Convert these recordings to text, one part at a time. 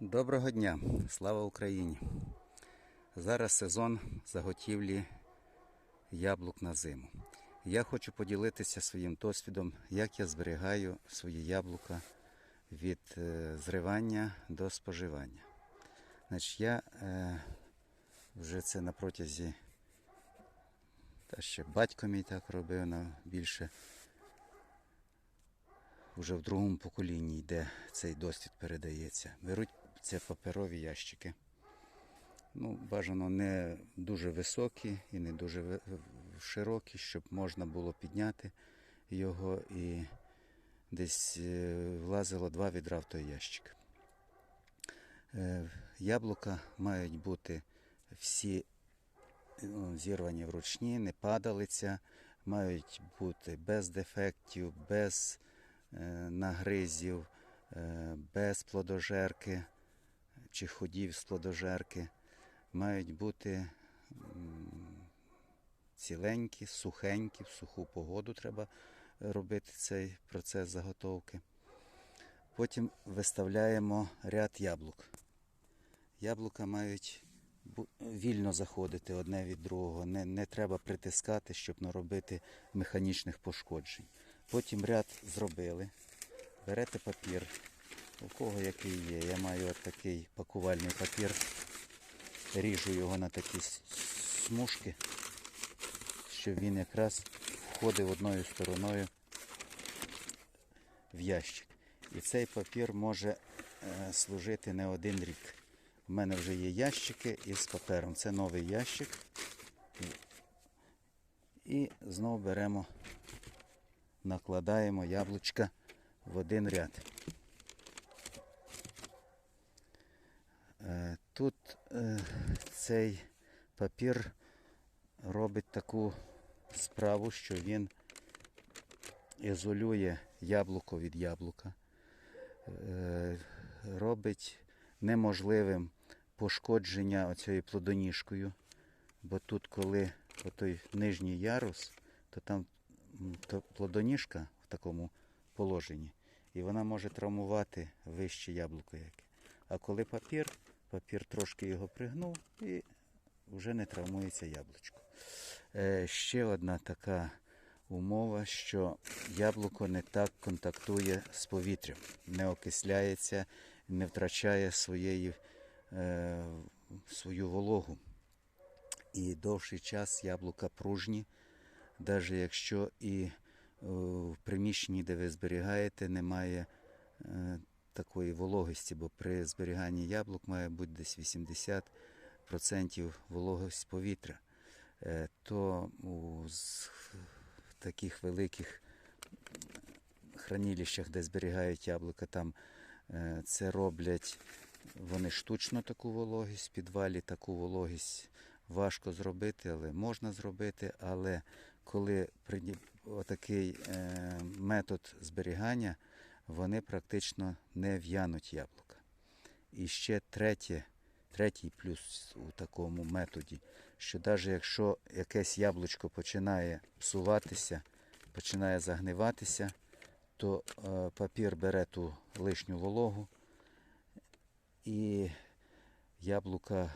Доброго дня, слава Україні! Зараз сезон заготівлі яблук на зиму. Я хочу поділитися своїм досвідом, як я зберігаю свої яблука від е, зривання до споживання. Значить, я е, вже це на протязі, та ще батько мій так робив на більше. Вже в другому поколінні йде цей досвід передається. Беруть це паперові ящики. Ну, бажано не дуже високі і не дуже широкі, щоб можна було підняти його і десь е, влазило два відра в той ящик. Е, Яблука мають бути всі ну, зірвані вручні, не падалиця, мають бути без дефектів, без е, нагризів, без плодожерки чи ходів з плодожерки. Мають бути ціленькі, сухенькі, в суху погоду треба робити цей процес заготовки. Потім виставляємо ряд яблук. Яблука мають вільно заходити одне від другого, не, не треба притискати, щоб наробити механічних пошкоджень. Потім ряд зробили. Берете папір, у кого який є. Я маю от такий пакувальний папір. Ріжу його на такі смужки, щоб він якраз входив одною стороною в ящик. І цей папір може е, служити не один рік. У мене вже є ящики із папером. Це новий ящик. І знову беремо, накладаємо яблучка в один ряд. Е, Тут е, цей папір робить таку справу, що він ізолює яблуко від яблука, е, робить неможливим пошкодження оцією плодоніжкою. Бо тут, коли той нижній ярус, то там плодоніжка в такому положенні, і вона може травмувати вище яблуко яке. А коли папір, папір трошки його пригнув і вже не травмується яблучко. Е, ще одна така умова, що яблуко не так контактує з повітрям, не окисляється, не втрачає своєї, е, свою вологу. І довший час яблука пружні, навіть якщо і е, в приміщенні, де ви зберігаєте, немає е, такої вологості, бо при зберіганні яблук має бути десь 80% вологість повітря, Е, то у таких великих хранилищах, де зберігають яблука, там е, це роблять вони штучно таку вологість, в підвалі таку вологість важко зробити, але можна зробити. Але коли приді- отакий е, метод зберігання, вони практично не в'януть яблука. І ще третє, третій плюс у такому методі, що навіть якщо якесь яблучко починає псуватися, починає загниватися, то е, папір бере ту лишню вологу і яблука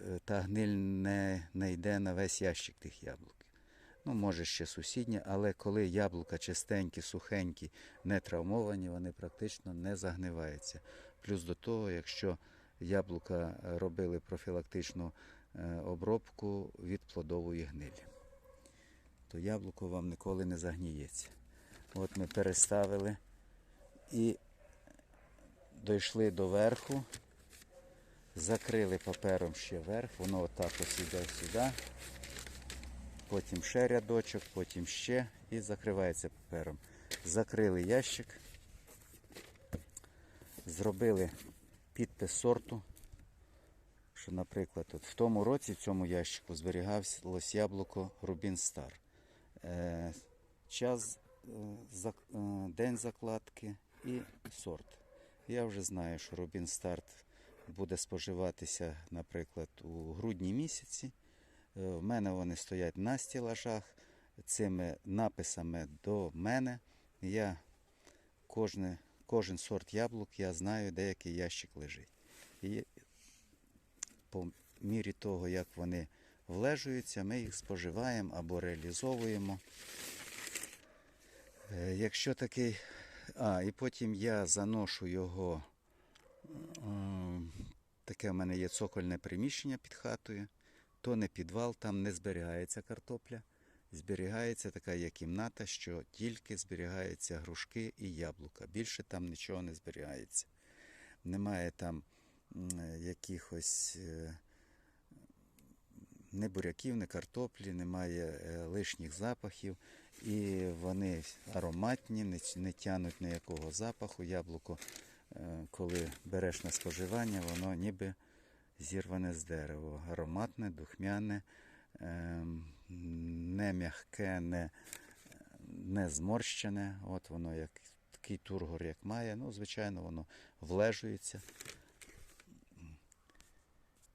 е, та гниль не, не йде на весь ящик тих яблук. Ну, може ще сусіднє, але коли яблука чистенькі, сухенькі, не травмовані, вони практично не загниваються. Плюс до того, якщо яблука е, робили профілактичну е, обробку від плодової гнилі, то яблуко вам ніколи не загніється. От ми переставили і дійшли до верху, закрили папером ще верх, воно отак ось іде сюди, потім ще рядочок, потім ще і закривається папером. Закрили ящик, зробили підпис сорту. Що, наприклад, от в тому році в цьому ящику зберігалось яблуко Рубін Стар. Е, час, е, е, день закладки і сорт. Я вже знаю, що Рубін Старт буде споживатися, наприклад, у грудні місяці. Е, В мене вони стоять на стілажах цими написами до мене. Я кожне, кожен сорт яблук я знаю, де який ящик лежить. І по мірі того, як вони влежуються, ми їх споживаємо або реалізовуємо. Е, Якщо такий. А, і потім я заношу його. Таке в мене є цокольне приміщення під хатою, то не підвал, там не зберігається картопля. Зберігається така є кімната, що тільки зберігаються грушки і яблука. Більше там нічого не зберігається. Немає там якихось не буряків, не картоплі, немає е, лишніх запахів. І вони ароматні, не, не тянуть ніякого запаху. Яблуко, е, коли береш на споживання, воно ніби зірване з дерева. Ароматне, духмяне, ем, не м'яке, не, не зморщене. От воно як такий тургор, як має. Ну, звичайно, воно влежується.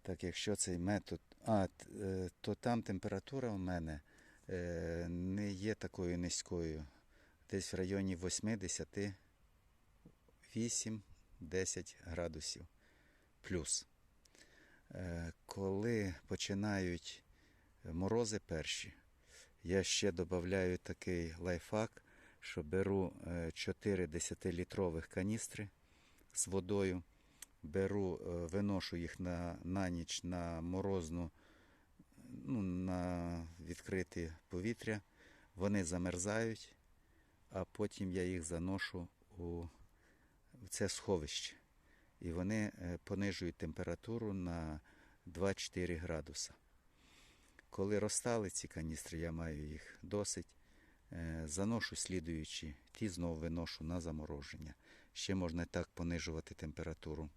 Так, якщо цей метод. А, е, то там температура у мене е, не є такою низькою. Десь в районі 8-10, 8-10 градусів плюс. Е, Коли починають морози перші, я ще додаю такий лайфхак, що беру е, 4 10-літрових каністри з водою, беру, е, виношу їх на, на ніч на морозну, ну, на відкрите повітря, вони замерзають, а потім я їх заношу у це сховище. І вони е, понижують температуру на 2-4 градуса. Коли розстали ці каністри, я маю їх досить. е, Заношу слідуючі, ті знову виношу на замороження. Ще можна так понижувати температуру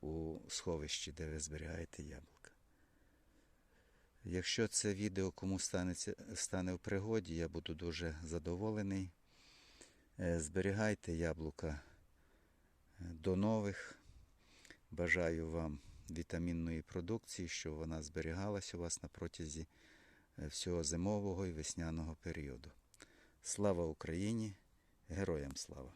у сховищі, де ви зберігаєте яблука. Якщо це відео комусь станеться, стане в пригоді, я буду дуже задоволений. Е, Зберігайте яблука до нових. Бажаю вам вітамінної продукції, щоб вона зберігалась у вас на протязі е, всього зимового і весняного періоду. Слава Україні! Героям слава!